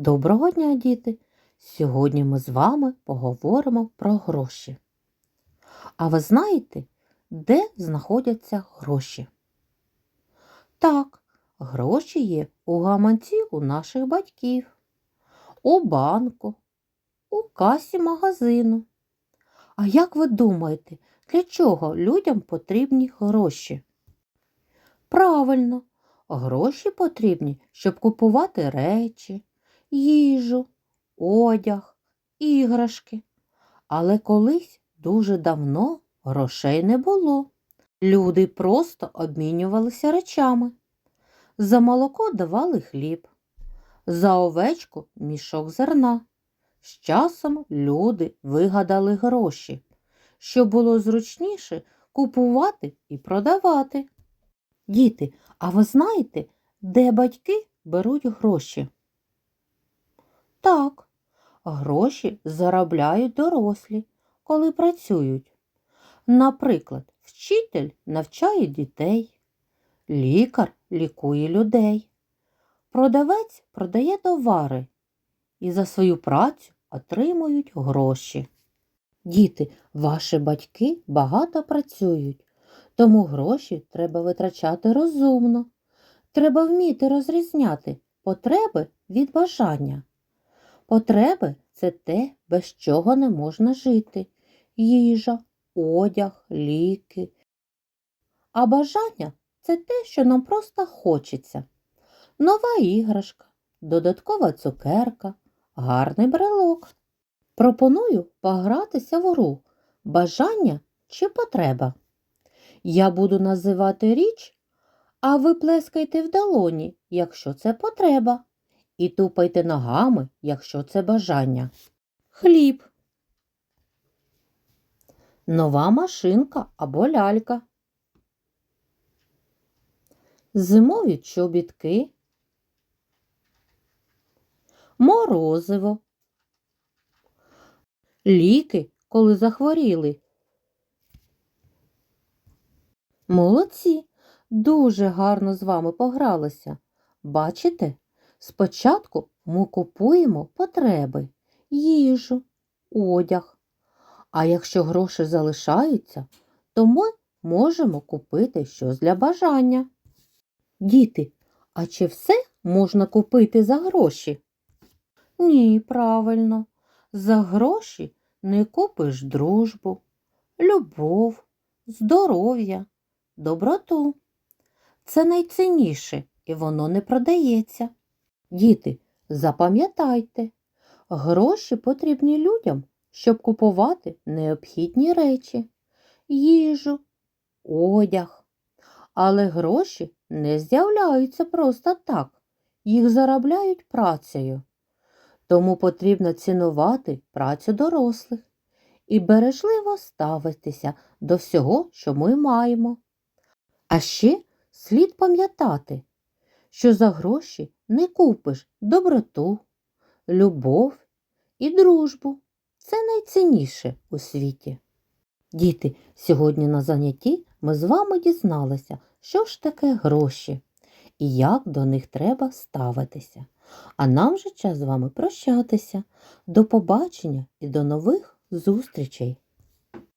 Доброго дня, діти! Сьогодні ми з вами поговоримо про гроші. А ви знаєте, де знаходяться гроші? Так, гроші є у гаманці у наших батьків, у банку, у касі магазину. А як ви думаєте, для чого людям потрібні гроші? Правильно, гроші потрібні, щоб купувати речі, їжу, одяг, іграшки. Але колись дуже давно грошей не було. Люди просто обмінювалися речами. За молоко давали хліб, за овечку мішок зерна. З часом люди вигадали гроші, щоб було зручніше купувати і продавати. Діти, а ви знаєте, де батьки беруть гроші? Так, гроші заробляють дорослі, коли працюють. Наприклад, вчитель навчає дітей, лікар лікує людей, продавець продає товари і за свою працю отримують гроші. Діти, ваші батьки багато працюють, тому гроші треба витрачати розумно. Треба вміти розрізняти потреби від бажання. Потреби це те, без чого не можна жити їжа, одяг, ліки. А бажання це те, що нам просто хочеться. Нова іграшка, додаткова цукерка, гарний брелок. Пропоную погратися в гру бажання чи потреба. Я буду називати річ, а ви плескайте в долоні, якщо це потреба і тупайте ногами, якщо це бажання. Хліб. Нова машинка або лялька. Зимові чобітки. Морозиво. Ліки, коли захворіли. Молодці, дуже гарно з вами погралися. Бачите? Спочатку ми купуємо потреби, їжу, одяг. А якщо гроші залишаються, то ми можемо купити щось для бажання. Діти, а чи все можна купити за гроші? Ні, правильно, за гроші не купиш дружбу, любов, здоров'я, доброту. Це найцінніше і воно не продається. Діти, запам'ятайте, гроші потрібні людям, щоб купувати необхідні речі, їжу, одяг. Але гроші не з'являються просто так, їх заробляють працею. Тому потрібно цінувати працю дорослих і бережливо ставитися до всього, що ми маємо. А ще слід пам'ятати, що за гроші не купиш доброту, любов і дружбу. Це найцінніше у світі. Діти, сьогодні на занятті ми з вами дізналися, що ж таке гроші і як до них треба ставитися. А нам же час з вами прощатися. До побачення і до нових зустрічей!